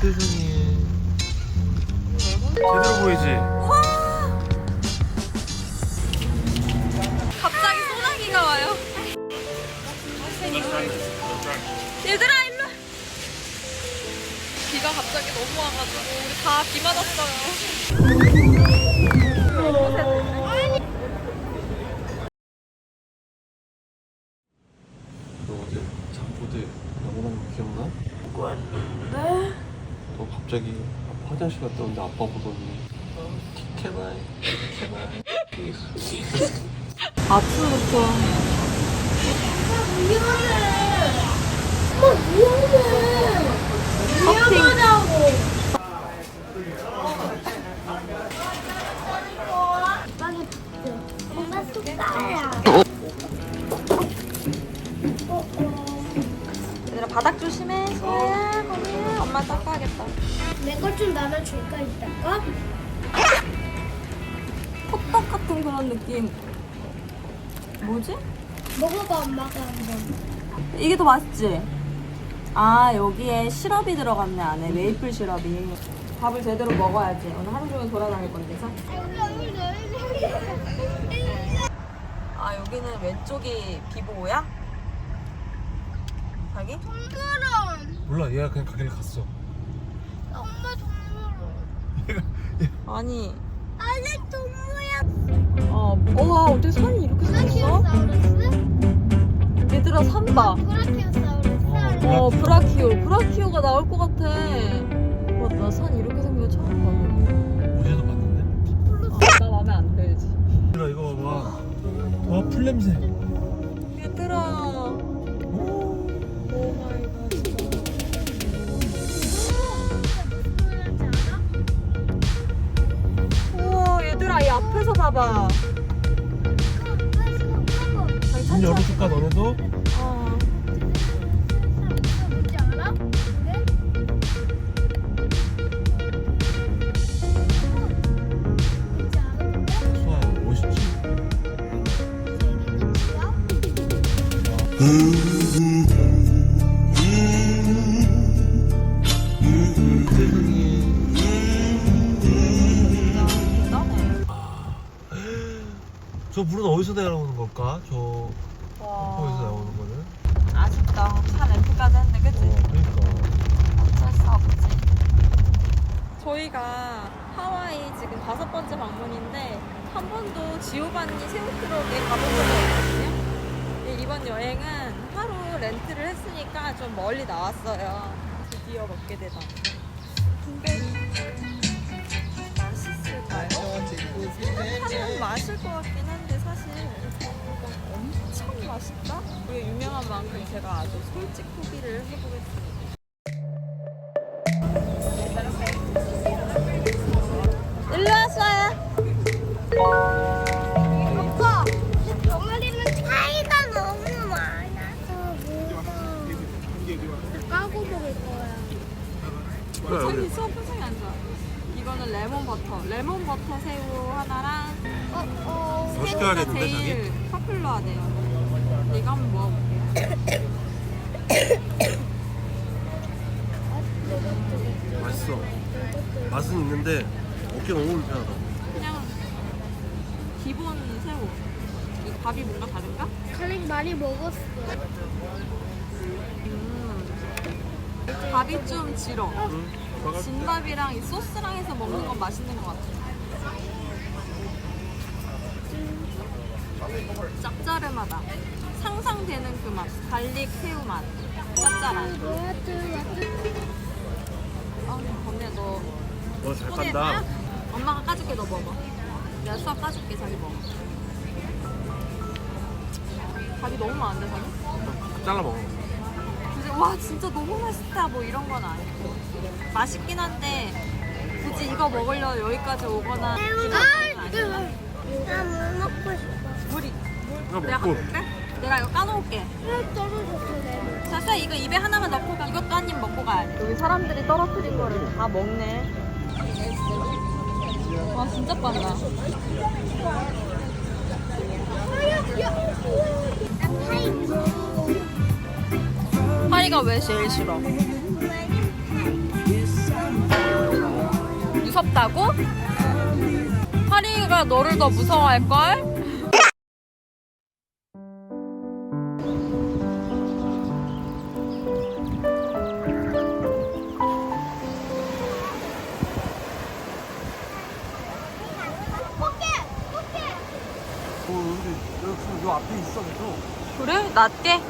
세상에. 제대로 보이지? 갑자기 소나기가 와요. 얘들아 일로. 와. 비가 갑자기 너무 와가지고 우리 다 비 맞았어요. 너 어제 잠보드 영원한 거 기억나? 네. 너 갑자기 화장실 갔다 오는데 아빠 보더니 티켓나이 아침부터 엄마 숟가락. 얘들아 바닥 조심해. 소야 거기 엄마 닦아야겠다. 내걸좀 나눠 줄까 이따가? 호떡 같은 그런 느낌. 뭐지? 먹어봐 엄마가 한번. 이게 더 맛있지? 아 여기에 시럽이 들어갔네 안에 메이플 시럽이 밥을 제대로 먹어야지 오늘 하루 종일 돌아다닐 건데 서 아 여기는 왼쪽이 비보야? 자기? 몰라 얘가 그냥 가게를 갔어 엄마 동물원. 아니 아직 동물이야. 어 우와 어떻게 산이 이렇게 생겼어? 브라키오사우루스? 얘들아 산봐 브라키오사우루스. 어 브라키오 브라키오가 나올 것 같아 와나산 이렇게 생긴 거 처음 봐 어제도 봤는데 아, 나 마음에 안 들지 얘들아 이거 봐봐 와 풀냄새 얘들아 오. 오 마이 너네도? 어. 뭔지 알아? 뭔지 알아? 수아 멋있지? 세상에 대단해 저 물은 어디서 나오는 걸까? 저 와 나오는 거는? 아쉽다 차 렌트까지 했는데 그치? 어 그러니까 어쩔 수 없지. 저희가 하와이 지금 다섯 번째 방문인데 한 번도 지오바니 새우트럭에 가본 적이 없거든요. 이번 여행은 하루 렌트를 했으니까 좀 멀리 나왔어요. 드디어 먹게 되다. 근데 맛있을까요? 하면 맛일 것 같긴 한데 유명한 만큼 제가 아주 솔직 후기를 해보겠습니다. 일로 왔어요. 오빠, 병아리는 차이가 너무 많아서 뭐가 까고 먹을 거야. 표정이 수업 표정이 안 좋아. 이거는 레몬 버터. 레몬 버터 새우 하나랑 어, 어. 맛있게 새우가 하겠는데, 제일 파퓰러하대요. 이거 한번 먹어볼게요. 맛있어 맛은 있는데 먹기 너무 불편하다 그냥 기본 새우. 이 밥이 뭔가 다른가? 칼릭 많이 먹었어. 음. 밥이 좀 질어. 응? 진밥이랑 이 소스랑 해서 먹는 건 맛있는 것 같아. 짭짜름하다. 상상되는 그 맛. 갈릭 새우 맛. 짭짤한. 아, 언니야 너 너잘 깐다 딱 엄마가 까줄게 너 먹어. 내가 수학 까줄게 자기 먹어. 밥이 너무 많은데 자기? 잘라 먹어 굳이 와 진짜 너무 맛있다 뭐 이런 건 아니고 맛있긴 한데 굳이 이거 먹으려 여기까지 오거나 아 내가 갖고 올게 내가 이거 까놓을게 왜 떨어졌어, 내 자수야 이거 입에 하나만 넣고 가 이것도 한 입 먹고 가야 돼 여기 사람들이 떨어뜨린 거를 다 먹네 와 진짜 빠르다. 하리가 왜 제일 싫어? 무섭다고? 하리가 너를 더 무서워할걸? 요 앞에 있어 계속. 그래? 낮게?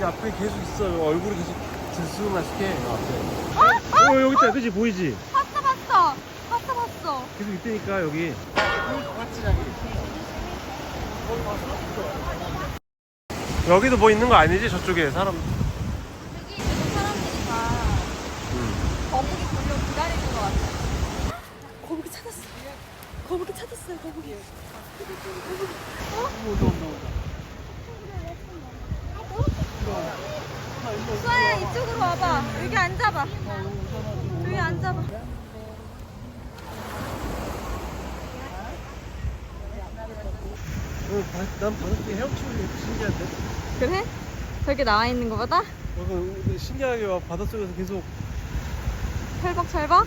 이 앞에 계속 있어. 요 얼굴이 계속 들쑥날쑥해. 요 앞에. 어, 여기 있다. 그지 보이지? 봤어 봤어 봤어 봤어 계속 있다니까 여기. 여기도 뭐 있는 거 아니지? 저쪽에 사람. 여기 지금 사람들이 다 거북이 보려고 기다리는 것 같아 거북이 찾았어 거북이 찾았어요 거북이. 수아야 이쪽으로 와봐. 여기 앉아봐. 여기 앉아봐. 어, 바- 난 바닷속에 헤엄치는 게 신기한데? 그래? 저기 나와 있는 것보다? 어, 그 신기하게 와 바닷속에서 계속 철벅철벅? 와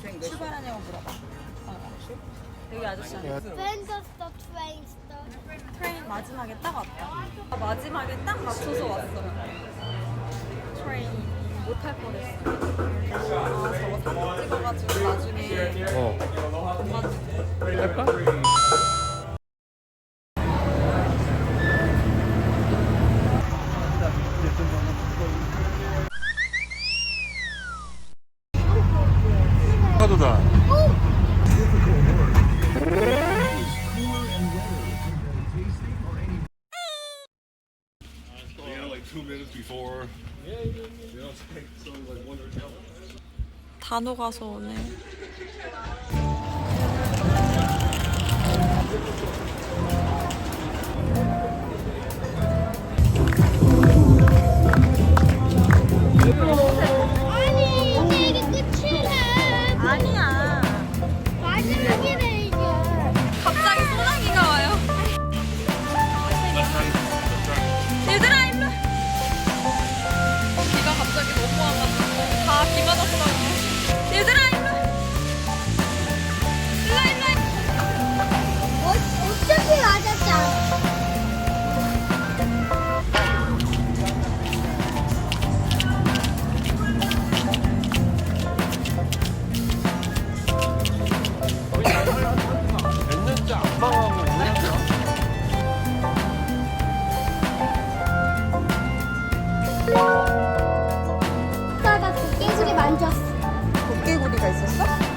트레인 출발하냐고 물어봐 어, 여기 아저씨 아니야? When does the train start? 트레인 마지막에 딱 왔다. 아, 마지막에 딱 맞춰서 왔어요. 트레인 못할 뻔했어. 아 저거 사진 찍어가지고 나중에 어 할까? Yeah, like two minutes before. 다 녹아서 오네. 도깨구리가 있었어?